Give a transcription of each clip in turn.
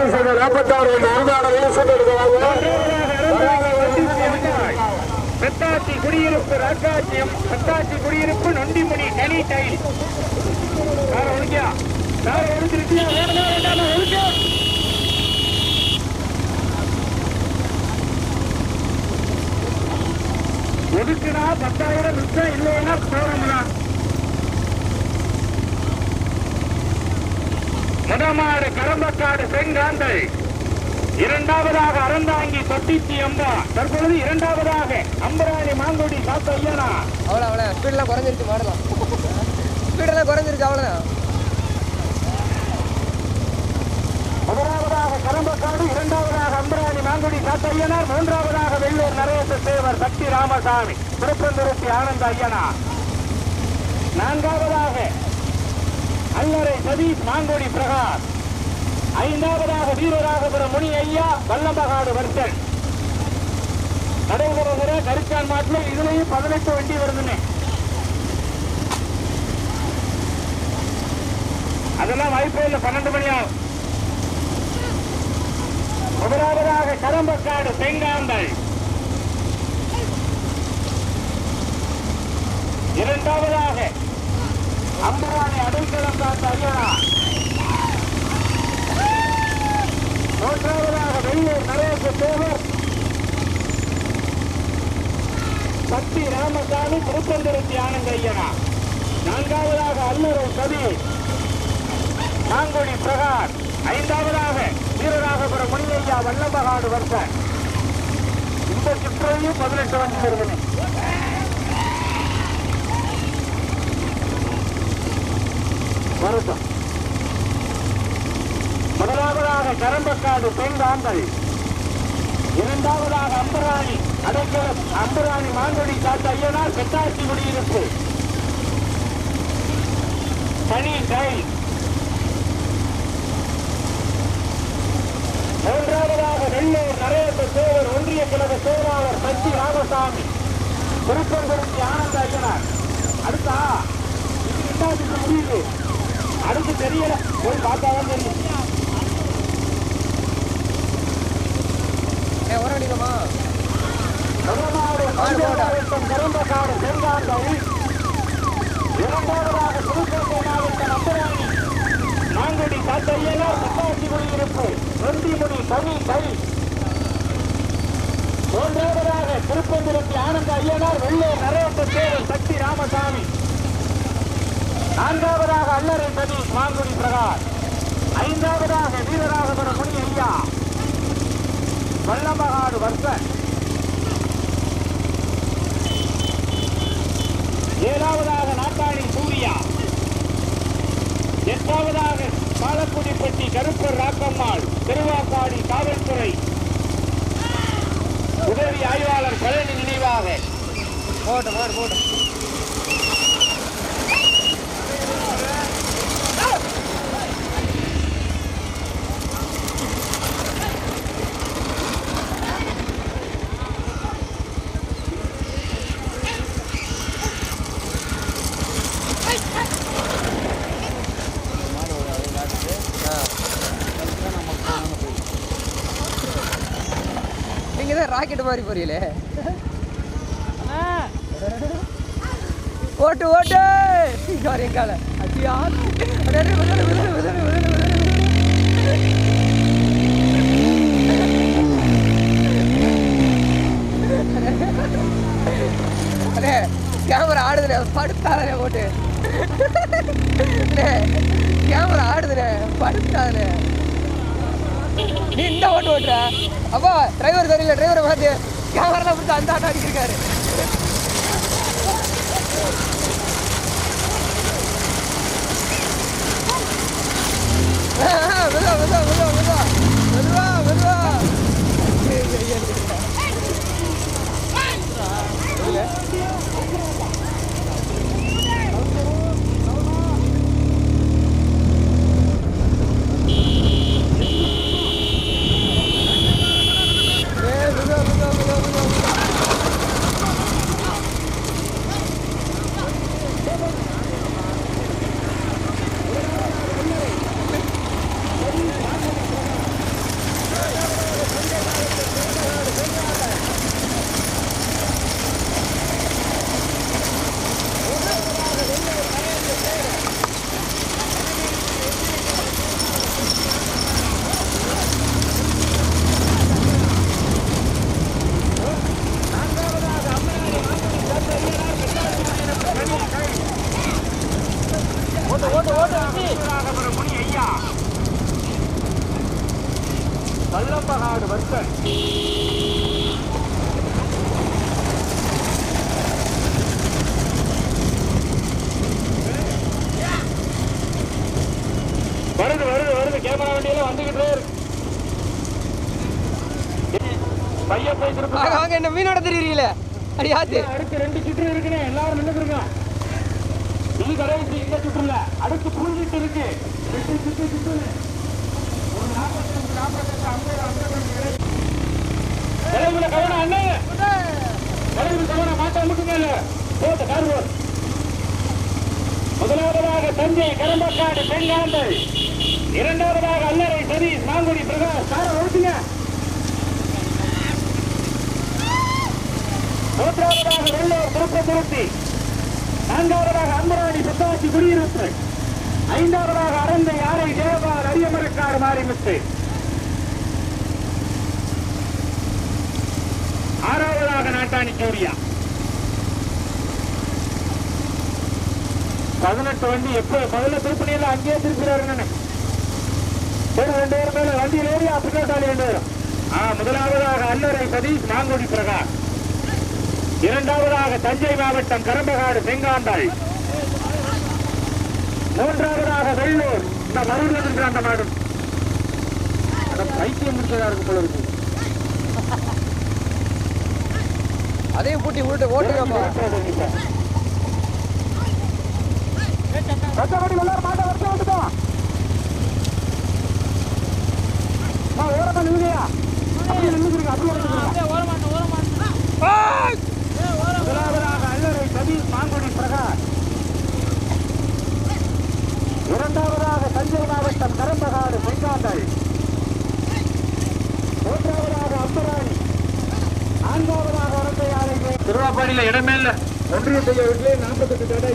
கவனம் பெத்தாச்சி குடியிருப்பு ராக்காட்சியம் பெத்தாச்சி குடியிருப்பு நொண்டிமுடி கனி டைல். ஒதுக்குனா பத்தாயிரம் மிச்சம் இல்லைன்னா போறோம்னா. முதமாடு கரம்பக்காடு செங்காந்தை. இரண்டாவதாக அறந்தாங்கி தொட்டிச்சி அம்பா. தற்பொழுது இரண்டாவதாக அம்பராணி மாங்குடி காத்த ஐயனா. அவ்வளோ அவ்வளோ ஸ்பீடெல்லாம் குறைஞ்சிருச்சு மாடலாம். ஸ்பீடெல்லாம் குறைஞ்சிருச்சு அவ்வளோதான் முதலாவதாக கரம்பக்காடு இரண்டாவதாக அம்பராணி மாங்குடி காத்த ஐயனார் மூன்றாவதாக வெள்ளூர் நரேச தேவர் சக்தி ராமசாமி. திருப்பந்துருத்தி ஆனந்த ஐயனா. நான்காவதாக அல்லறை சதீஷ் மாங்கோடி பிரகாஷ். ஐந்தாவதாக வீரராகபுரம் முனி ஐயா வல்லம்பகாடு வர்த்தன். நடைபெறுகிற கருக்கான் மாட்டில் இதுலயும் பதினெட்டு வண்டி வருதுன்னு. அதெல்லாம் வாய்ப்பே இல்லை பன்னெண்டு மணி ஆகும். முதலாவதாக கரம்பக்காடு செங்காந்தல் இரண்டாவதாக அம்பராணி அடைக்கலம் காத்த ஐயனா மூன்றாவதாக வெள்ளூர் நரேச தேவர் சக்தி ராமசாமி திருப்பந்திருத்தி ஆனந்த ஐயனா. நான்காவதாக அல்லரை சதி மாங்குடி பிரகாஷ். ஐந்தாவதாக வீரராகபுரம் முனியையா வல்லம்பகாடு வருஷன் இந்த சுற்றையும் பதினெட்டு வந்து வருகிறேன் வரட்டும் முதலாவதாக கரம்பக்காடு பெண்காந்தல் இரண்டாவதாக அம்பராணி அடைக்கலம் அம்பராணி மாங்குடி காத்த ஐயனார் பெட்டாசி குடியிருப்பு. தனி டைல் மூன்றாவதாக வெள்ளூர் நரேந்திர தேவர் ஒன்றிய கழக செயலாளர் சச்சி ராமசாமி. திருப்பங்குறிச்சி ஆனந்த ஐயனார். அடுத்தா இது முடியுது அடுத்து தெரியல. போய் பார்த்தாதான் தெரியும். மாவட்டம் கரும்பக்காடு செங்காந்தை இரண்டாவதாக புதுக்கோட்டை மாவட்டம் அம்பராணி மாங்குடி காத்தையனார் பட்டாசி குடியிருப்பு நொண்டிமுடி தனி கை மூன்றாவதாக திருப்பந்திருத்தி ஆனந்த ஐயனார் வெள்ளூர் நரேந்திர தேவர் சக்தி ராமசாமி. நான்காவதாக அல்லறை சதீஷ் மாங்குடி பிரகாஷ். ஐந்தாவதாக வீரராகபுரம் முனி ஐயா. வல்லமகாடு வர்சன் ஏழாவதாக நாட்டாளி சூர்யா. எட்டாவதாக பாலக்குடிப்பட்டி கருப்பர் ராக்கம்மாள் திருவாக்காடி காவல்துறை. உதவி ஆய்வாளர் பழனி நினைவாக. போட்டு மாடு போட்டு நீங்க தான் ராக்கெட் மாதிரி போறீங்களே ஓட்டு ஓட்டு! வர எங்கால அச்சியா அடே, கேமரா ஆடுதுனே படுத்தாதனே ஓட்டு கேமரா ஆடுதுனே படுத்தாதனே நீ இந்த ஓட்டு ஓட்டுற? அப்பா டிரைவர் சரியில்லை டிரைவரை பார்த்து கேமரா கொடுத்து அந்த ஆட்டம் அடிச்சிருக்காரு. மெதுவா மெதுவா மெதுவா மெதுவா மெதுவா. மெதுவா சரி, சரி, சரி, சரி. இதுல? கரம்பகாடு வர்த்தன் வருது வருது வருது கேமரா வண்டியில வந்துகிட்டே இருக்கு பையன் போய் திருப்பி வாங்க வாங்க என்ன மீனோட தெரியுறீங்களே? அடி ஆத்து. அடுத்து ரெண்டு சுற்று இருக்குன்னு எல்லாரும் நின்னுக்குறங்க இது கடைசி இந்த சுற்று இல்ல அடுத்து புரிஞ்சிட்டு இருக்கு. சுற்று சுற்று சுற்று. ஒரு நாற்பத்தஞ்சு நாற்பத்தெட்டு ஐம்பது ஐம்பது கவனம் அண்ணே கவனம் மாட்டா இல்ல போட்ட கார் போர் முதலாவதாக தஞ்சை கரம்பக்காடு பெண்ணாண்டை இரண்டாவதாக அல்லறை சதீஷ் மாங்குடி பிரகாஷ். காரை ஓட்டுங்க மூன்றாவதாக வெள்ளூர் திருப்பத்துருத்தி நான்காவதாக அன்பராணி புத்தாட்சி குடியிருப்பு. ஐந்தாவதாக அரந்த யாரை ஜெயபால் அரியமருக்கார் மாறிமுத்து ஆறாவதாக நாட்டாணி சூரியா. பதினெட்டு வண்டி எப்ப முதல்ல திருப்பணியில அங்கேயே திருப்பிறாருன்னு சரி ரெண்டு பேரும் மேல வண்டியில் ஏறி அப்படிக்காட்டாளி ரெண்டு பேரும். ஆ முதலாவதாக அல்லறை சதீஷ் மாங்குடி பிரகாஷ். இரண்டாவதாக தஞ்சை மாவட்டம் கரம்பகாடு செங்காந்தாள் மூன்றாவதாக வெள்ளூர். இந்த மருவில் இருக்கிற அந்த மாடு. அட, பைத்தியம் முடிச்சதா இருக்கும் போல இருக்கு. அதையும் பூட்டி விட்டு ஓட்டுங்கப்பா. மற்றபடி எல்லாரும் மாட்டை வருஷம் வந்துட்டோம் ஓரமா நில்லுங்கயா அப்படி நின்றுக்கிறீங்க அப்படி நின்றுக்கிறீங்க முதலாவதாக அல்லறை சதீஷ் மாங்குடி பிரகாஷ். இரண்டாவதாக தஞ்சை மாவட்டம் கரம்பகாடு செங்காந்தள் மூன்றாவதாக அம்பராணி. நான்காவதாக வரந்தையாலை திருவாப்பாடியில் இடமே இல்ல. ஒன்றிய செய்ய வீட்டிலே நாற்பத்தெட்டு கடை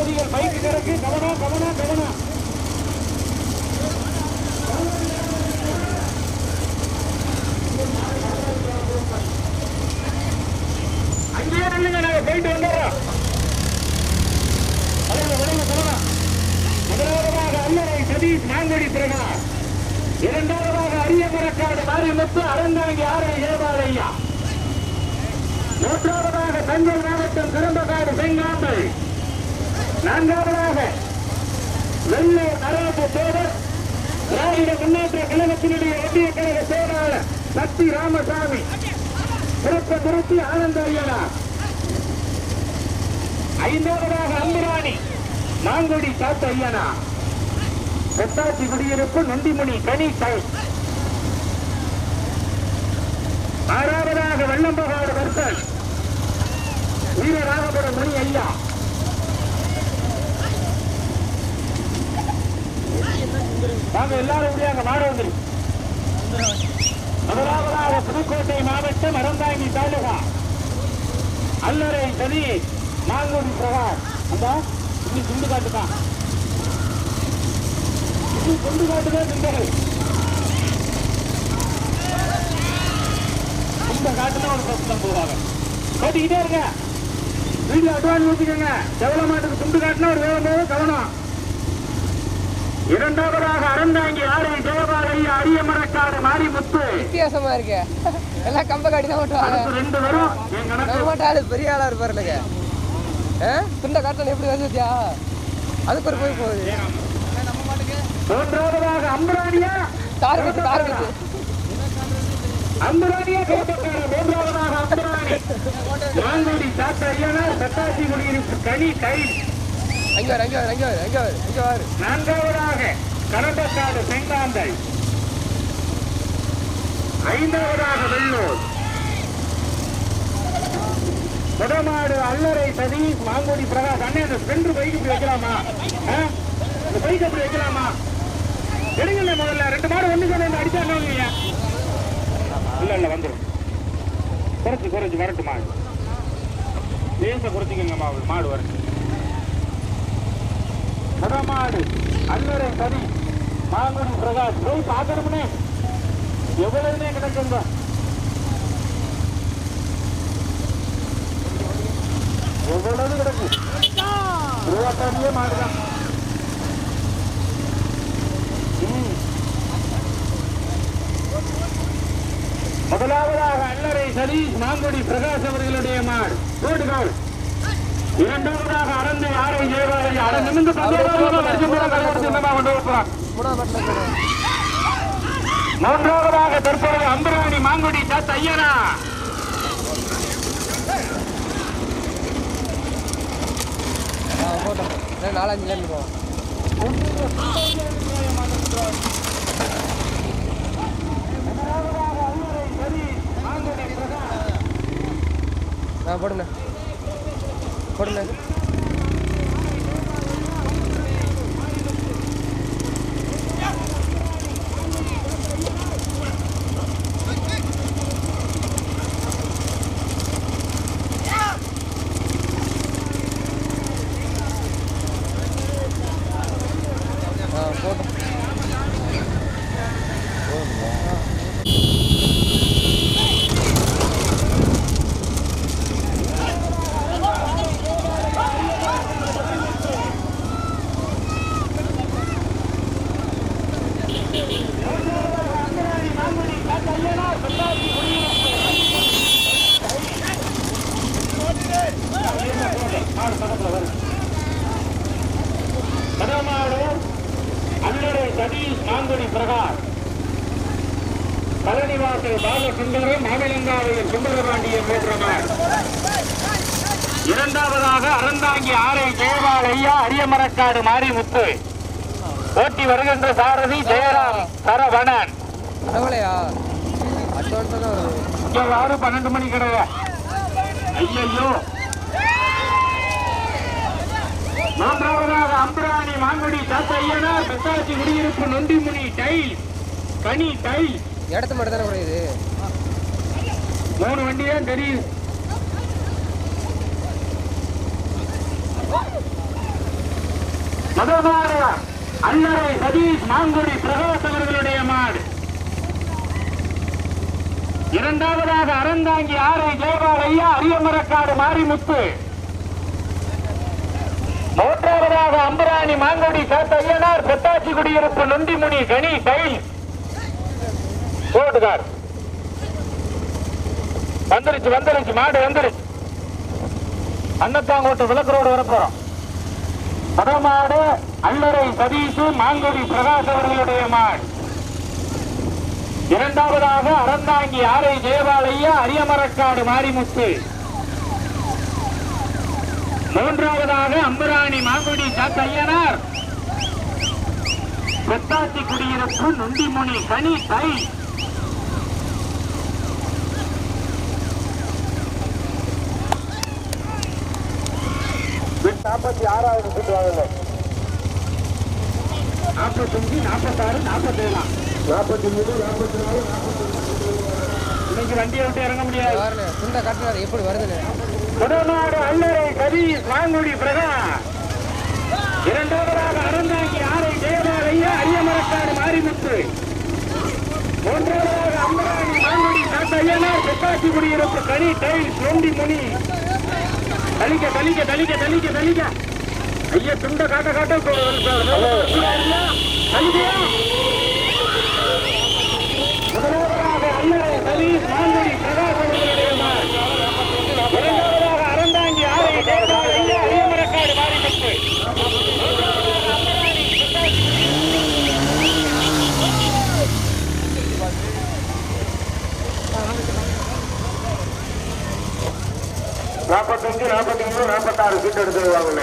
சாரதிகள் பைக்கு கிடக்கு கவனம் கவனம் கவனம் அங்கேயே நில்லுங்க நாங்க போயிட்டு வந்துடுறோம். முதலாவதாக அல்லறை சதீஷ் மாங்குடி பிரகாஷ் இரண்டாவதாக அரியமரக்காடு மாரியமுத்து அறந்தாங்கி ஆரை ஏவாளையா மூன்றாவதாக தஞ்சை மாவட்டம் நான்காவதாக வெள்ளூர் நரேந்திர தேவர் திராவிட முன்னேற்ற கழகத்தினுடைய ஒன்றிய கழக செயலாளர் சக்தி ராமசாமி. சிறப்பு திருத்தி ஆனந்த ஐயனார் ஐந்தாவதாக அம்புராணி மாங்குடி காத்த ஐயனா கொட்டாச்சி குடியிருப்பு நொண்டிமணி கனி கை ஆறாவதாக வெள்ளம்பகாடு வர்த்தன் வீரராகபுரம் மணி ஐயா. வாங்க எல்லாரும் முடியாங்க மாட வந்துரு. முதலாவதாக புதுக்கோட்டை மாவட்டம் அறந்தாங்கி தாலுகா. அல்லறை சதி மாங்குடி பிரகார். அந்த இன்னி துண்டு காட்டுதான் இன்னி துண்டு காட்டுதான் துண்டர்கள் துண்டை காட்டுனா ஒரு பஸ் தான் போவாங்க. ஓட்டிக்கிட்டே இருங்க. வீடியோ அட்வான்ஸ் வச்சுக்கோங்க. எவ்வளோ மாட்டுக்கு துண்டு காட்டினா ஒரு வேலை போக கவனம். இரண்டாவதாக அறந்தாங்கி ஆறு ஜெயபாலையா அரியமரக்காடு மாரிமுத்து. வித்தியாசமா இருக்கு. எல்லாம் கம்ப காட்டி தான் ஓட்டுவாங்க ரெண்டு வரும். என் கணக்கு. நம்ம மட்டும் ஆளு பெரிய ஆளா இருப்பாரு இல்லைங்க ஆ? துண்டை காட்டல எப்படி வந்துச்சா அதுக்கு ஒரு போய் போகுது. மூன்றாவதாக அம்பராணியா. டார்கெட் டார்கெட் அம்பராணியா கேட்டக்கார மூன்றாவதாக அம்பராணி. மாங்குடி சாத்தரியானா சத்தாசி குடியிருப்பு கனி கை. அங்க வரு அங்க வரு அங்க வரு நான்காவதாக கடம்பக்காடு செங்காந்தை. ஐந்தாவதாக வெள்ளூர். முதமாடு அல்லரை சதி மாங்கோடி பிரகாஷ் அண்ணே அந்த ஸ்பெண்டர் பைக் இப்படி வைக்கலாமா? அந்த பைக் அப்படி வைக்கலாமா? எடுங்கல்ல முதல்ல ரெண்டு மாடு ஒண்ணு சேர்ந்து அடிச்சா என்ன இல்ல இல்ல வந்துடும் குறைச்சி குறைச்சி வரட்டு மாடு லேச குறைச்சிக்கங்க மாடு மாடு வரட்டு முதமாடு அல்லறை சதி மாங்குடி பிரகாஷ். போய் பார்க்கணும்னே. எவ்வளவுமே கிடைக்குங்க. எவ்வளவு கிடைக்கும் இருபத்தாண்டியே மாடுதான். முதலாவதாக அல்லரை சதீஷ் மாங்குடி பிரகாஷ் அவர்களுடைய மாடு. கோட்டுகால் இரண்டாவதாக அறந்து ஆரை ஜெயவாலை அரை நிமிந்து மூன்றாவதாக தற்போது அம்பரவாணி மாங்குடி சாத்த ஐயனா. நாலஞ்சு லேண்ட் போடுங்க. போடுங்க ஆ போட்டோம் கடமாடு அல்லடை சதீஷ் மாங்குடி பிரகாஷ் பழனிவாசல் பாலசுந்தரம் மாமிலங்காவையில் சுந்தரபாண்டியன் வேற்றமார் இரண்டாவதாக அறந்தாங்கி ஆரை தேவாலையா ஐயா அரியமரக்காடு மாரிமுத்து. ஓட்டி வருகின்ற சாரதி ஜெயராம் சரவணன். ஆறு பன்னெண்டு மணி கிடையாது ஐயையோ. மூன்றாவதாக அம்பராணி மாங்குடி சாத்தையனார் பெத்தாச்சி குடியிருப்பு நொண்டிமுனி டைல் கனி டைல். இடத்து மட்டும் தானே குறையுது மூணு வண்டி தான் தெரியுது. முதல்மாடு அன்னரை சதீஷ் மாங்குடி பிரகாஷ் அவர்களுடைய மாடு. இரண்டாவதாக அறந்தாங்கி ஆரை ஜெயபால் ஐயா அரியமரக்காடு மாரிமுத்து. மூன்றாவதாக அம்பராணி மாங்கொடி சாத்தையனார் பொட்டாச்சி குடியிருப்பு நொண்டிமுனி கனி டைல். போட்டுக்கார். வந்துருச்சு வந்துருச்சு மாடு வந்துருச்சு. அன்னத்தாங்கோட்டு விளக்கு ரோடு வரப்போறோம். மாடு அல்லறை சதீஷ் மாங்கொடி பிரகாஷ் அவர்களுடைய மாடு இரண்டாவதாக அறந்தாங்கி ஆரை தேவாலய அரியமரக்காடு மாரிமுத்து. மூன்றாவதாக அம்பராணி மாங்குடி சாத்தையனார். பெத்தாத்தி குடியிருப்பு நொண்டிமுனி கனி தை நாற்பத்தி ஆறாவது சுற்று வாங்கல நாற்பத்தஞ்சு நாற்பத்தாறு நாற்பத்தேழாம் நாற்பத்தி மூணு நாற்பத்தி நாலு இன்னைக்கு வண்டியை விட்டு இறங்க முடியாது. துண்டை கட்டுறாரு எப்படி வருதுண்ணே முதநாடு அல்லறை சதீஷ் மாங்குடி பிரகாஷ் இரண்டாவதாக அறந்தாங்கி ஆரை ஐயா அரியமரக்காடு மாரிமுத்து. மூன்றாவதாக அம்பராணி மாங்குடி சாத்தையனார் தெற்காட்சி குடியிருப்பு கனி டைல்ஸ் நொண்டி முனி. தலிக்க தலிக்க தலிக்க தலிக்க தலிக்க ஐயா துண்ட காட்ட காட்ட தலிக்கையா முதலாவதாக அல்லறை சதீஷ் மாங்குடி பிரகாஷ் அவர்களுடைய மகன். இரண்டாவதாக அறந்தாங்கி ஆரை ஜெயபால் ஐயா அரியமரக்காடு மாரிமுத்து நாற்பத்தஞ்சு நாற்பத்தி மூணு நாற்பத்தாறு சீட் எடுத்து வாங்கல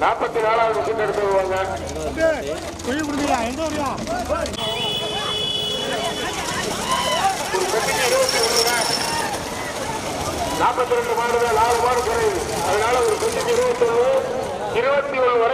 நாற்பத்தி நாலாவது சீட் எடுத்து வாங்க நாற்பத்தி ரெண்டு மாடுகள் ஆறு மாடு குறையுது அதனால ஒரு குஞ்சுக்கு இருபத்தி ஒன்று இருபத்தி ஒன்று வரை